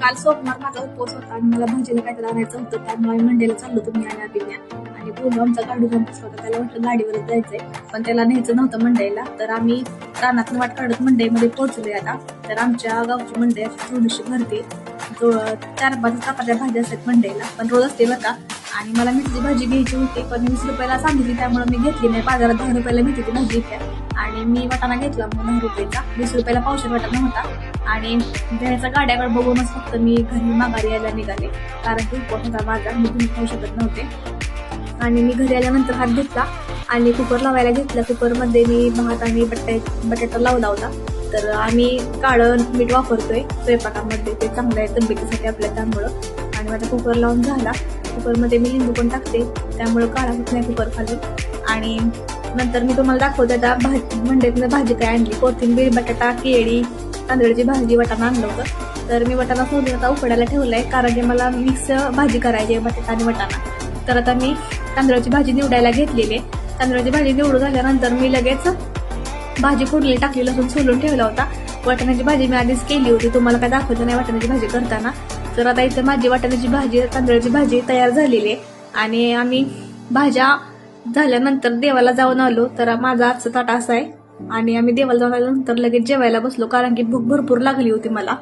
काल सोमवार माझा उपवास होता आणि मला भाजीला काहीतरी आणायचं होतं त्यामुळे आम्ही मंडईला चाललो तुम्ही आणि अभिज्ञा आणि बोलू आमचा गाडी संपस होता त्याला वाटलं गाडीवरच जायचंय पण त्याला न्यायचं नव्हतं मंडईला तर आम्ही रानात वाट काढत मंडईमध्ये पोहोचलोय आता. तर आमच्या गावची मंडई अशी थोडीशी भरते. जो चार पाच प्रकारच्या भाज्या असतात मंडईला पण रोज असते बरं का आणि मला मेथीची भाजी घ्यायची होती पण वीस रुपयाला सांगितली त्यामुळे मी घेतली नाही. बाजारात दहा रुपयाला मेथीची भाजी घ्या आणि मी वाटाणा घेतला मग दहा रुपयाचा. वीस रुपयाला पावशे वाटाणा होता. आणि म्हणजे त्याच्या गाड्याकडे बघूनच फक्त मी घरी माघारी यायला निघाले. कारण की होता माझा मी तुम्ही खाऊ शकत नव्हते. आणि मी घरी आल्यानंतर हात घेतला आणि कुकर लावायला घेतला. कुकरमध्ये मी भात आणि बटाटे बटाटा लावला होता. तर आम्ही काळं मीठ वापरतोय स्वयंपाकामध्ये. ते चांगलं आहे तब्येतीसाठी आपल्या त्यामुळं. आणि माझा कुकर लावून झाला. कुकरमध्ये मी लिंबू पण टाकते. त्यामुळं काळा होत नाही कुकर खाली. आणि नंतर मी तुम्हाला दाखवते आता भाजी मंडईतनं भाजी काय आणली. कोथिंबीर बटाटा केळी तांदळाची भाजी वाटाणा आणलं होतं. तर मी वाटाणा सोडून आता उकडायला ठेवलाय कारण की मला मिक्स भाजी करायची आहे बटाटा आणि वाटाणा. तर आता मी तांदळाची भाजी निवडायला घेतलेली आहे. तांदळाची भाजी निवडून झाल्यानंतर मी लगेच भाजी फोडली टाकली लसूण सोलून ठेवला होता. वाटाण्याची भाजी मी आधीच केली होती. तुम्हाला काय दाखवलं नाही वाटाण्याची भाजी करताना. तर आता इथे माझी वाटाण्याची भाजी तांदळाची भाजी तयार झालेली आहे. आणि आम्ही भाज्या झाल्यानंतर देवाला जाऊन आलो. तर माझा आजचा ताटा असा आहे. आणि आम्ही देवाला जाऊन आल्यानंतर लगेच जेवायला बसलो कारण की भूक भरपूर लागली होती मला.